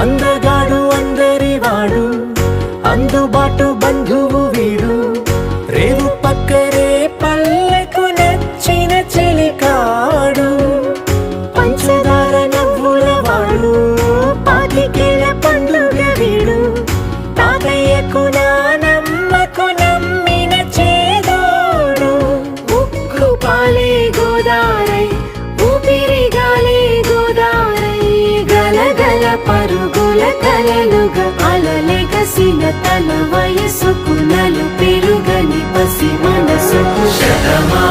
అందగాడు అందరి వాడు అందుబాటు బంధువు వీడు. రేవు పక్కరే పల్లెకు నచ్చిన చెలికాడు. పంచదార నవ్వుల వాడు పాతికేల పండుగ వీడు. తాతయ్యకు నానమ్మకు నమ్మిన చేదోడు. ఉక్కు పాలే గోదారై పరుగుల కలలుగా అలలెగసిన తన వయసుకు నలు పెరుగని పసి మనసుకు. శతమా